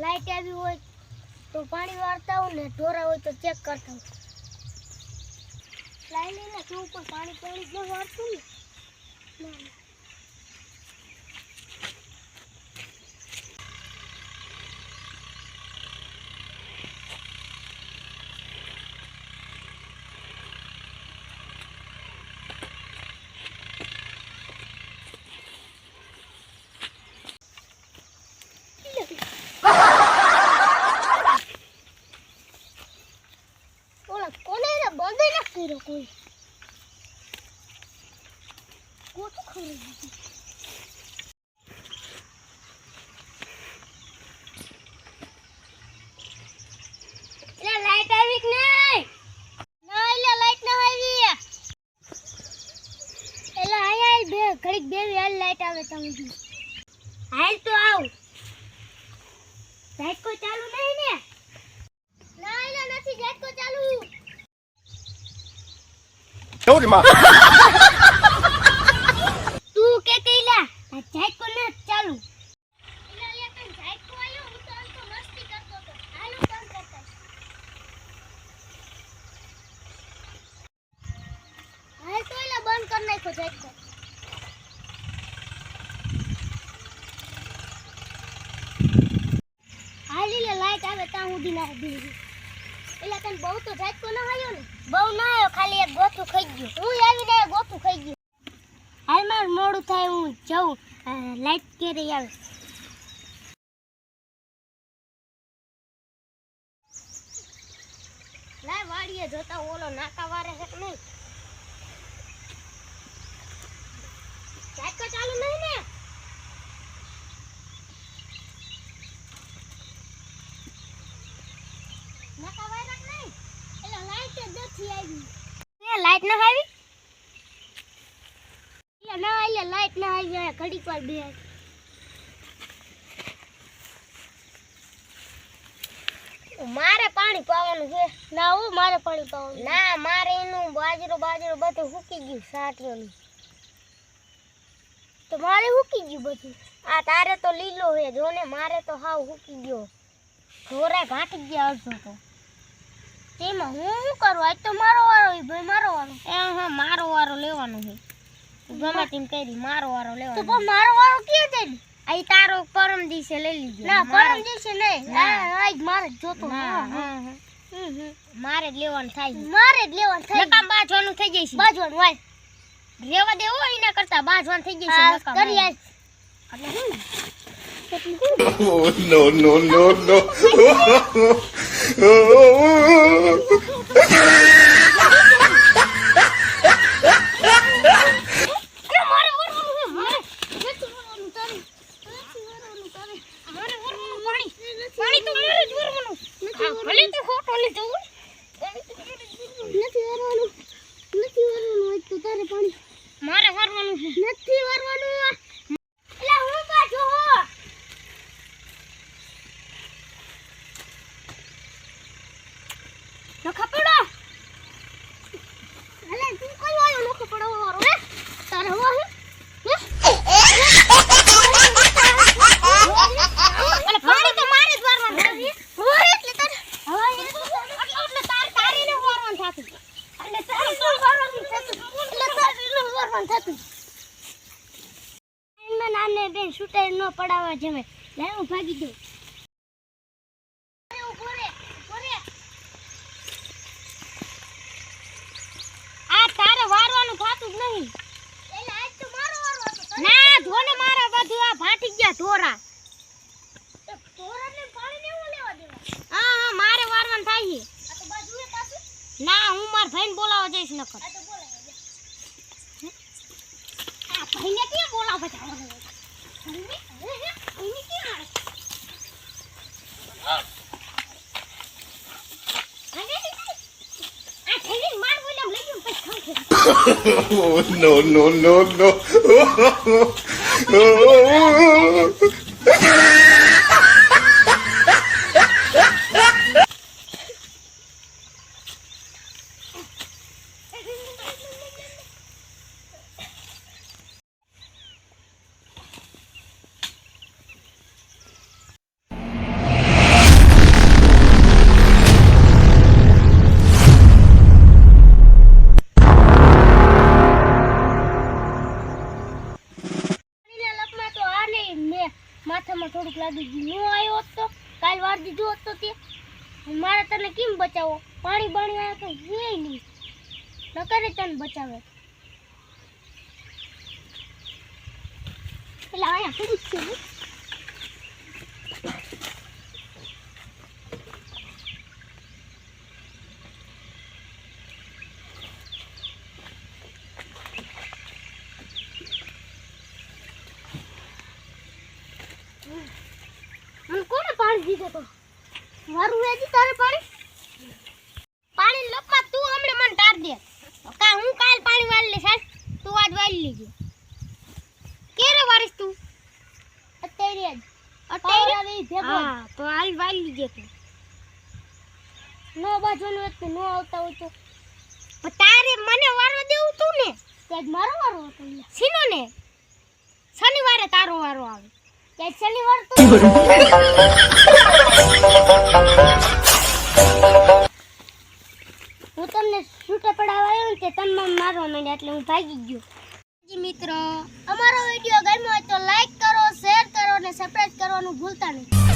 Light આવી હોય તો પાણી વાળતા હોય ને ઢોરા હોય તો ચેક કરતા હોય. લાઈ લઈને પણ પાણી પાણી જ ન. વાળતું ને ના, ના. ઓલા કોને એને બંધ ન કર્યો કોઈ કોતું ખરું નથી. એટલે લાઈટ આવી કે નહીં ના એટલે લાઈટ ના આવી એટલે અહીંયા બે ઘડીક બે હાલ લાઈટ આવે તમે હાલ તો આવ. લાઈટ કો ચાલુ નહીં ને? ના ના નથી લાઈટ કો ચાલુ. ચોરી માં? તું કે કઈલા આ લાઈટ કો ના ચાલુ. બંધ કરી નાખો જાય સુધી ના દીધી એટલે તને બહુ તો જાયકો ન આવ્યો ને? બહુ ના આવ્યો ખાલી એક ગોથું ખાઈ ગયું. હું આવીને એક ગોથું ખાઈ ગયું. હાલ માર મોડું થાય હું જઉં. લાઈટ કેરી આવે. લાય વાડીએ જોતા ઓલો નાકા વારે છે કે નહીં? ચાલુ નહીં ને નાકા વારે કે નહીં એટલે લાઈટ જ નથી આવી એ લાઈટ ન આવી? એટલે ના એટલે લાઈટ ના આવી ઘડીક વાર બે મારે પાણી પાવાનું છે. ના હું મારે પાણી પાવાનું ના મારે એનું બાજરો બાજરો બધું સૂકી ગયું સાટીઓનું. તો મારે સૂકી ગયું બધું? આ તારે તો લીલો છે જો ને મારે તો હાવ સૂકી ગયો. ઢોરાય ઘાટી ગયા અડધો તો. તેમાં હું શું કરું? આજ તો મારો ભાઈ મારો વારો. એ હા મારો વારો લેવાનો છે. તું ગમે તેમ કરી મારો વારો લેવાનો તો પણ મારો વારો કે છે આઈ તારો પરમ દિવસે લઈ લીધો. ના પરમ દિવસે નહીં. આજ મારે જ જોતો મારે જ લેવાનું થાય મારે જ લેવાનું થાય નકામ બાજવાનું થઈ જશે બાજવાનું હોય રેવા દેવો એના કરતા બાજવાનું થઈ જશે નકામ કરી આજ Oh no no no no! અરે મારે વરવાનું છે મારે નથી વરવાનું તારે નથી વરવાનું તારે મારે વરવાનું પાણી પાણી તો મારે જ વરવાનું નથી ભલે તો ફોટો લીધો નથી વરવાનું નથી વરવાનું હોય તો તારે પાણી મારે વરવાનું છે નથી વરવાનું એટલે હું પાછો હો નખા પડો અલે તું કઈ વાયો નખો પડવા વાળો હે તારે હવા હે હે? અલે પાણી તો મારે જ વારવાનું હોય એટલે તારે હવા એટલે એટલે તારે તારે ને વારવાનું થાતું. એટલે તારે તો વારવાનું એટલે બેન છૂટાઈ ન પડાવવા જમે લે હું ભાગી દઉં અરે ઊભો રે ઊભો રે આ તારે વારવાનું થાતું જ નહીં એટલે આજ તો મારો વારો હતો ના ધોને મારા બધું આ ભાટી ગયા ઢોરા ઢોરાને પાણી લેવું લેવા દેવા હા હા મારે વારવાનું થાય છે આ તો બાજુએ પાછું ના હું માર ભાઈને બોલાવવા જઈશ નકર. આ તો બોલાવવા જા. આ ભાઈને ક્યાં બોલાવવા જવાનું ભાઈને ખાવ Oh no no no no! મારે તને કેમ બચાવો પાણી બાણી આવે તો હે નહીં. નકરે તને બચાવે. એટલે અહીંયા પડી જ છે. મને કોને પાણી દીધો તો મારું વેજી તારે પાણી? પાણી લપમાં તું હમણે મને ટાર દે. કા હું કાલ પાણી વાળી લઈશ હાલ? તું આજ વાળી લેજે. કેરે વાળીશ તું? અત્યારે જ. અત્યારે? હા તો હાલ વાળી લીજે તું. નો બાજુનું એક નો આવતા હોય તો. તારે મને વારો દેવું તું ને? તે જ મારો વારો હતો સીનો ને શનિવારે તારો વારો આવે. હું તમને છૂટા પડાવવા આવ્યો ને તે તમે મારવા માંડ્યા એટલે હું ભાગી ગયો. જી મિત્રો, અમારો વીડિયો ગમ્યો હોય તો લાઈક કરો શેર કરો અને સબસ્ક્રાઇબ કરવાનું ભૂલતા નહીં.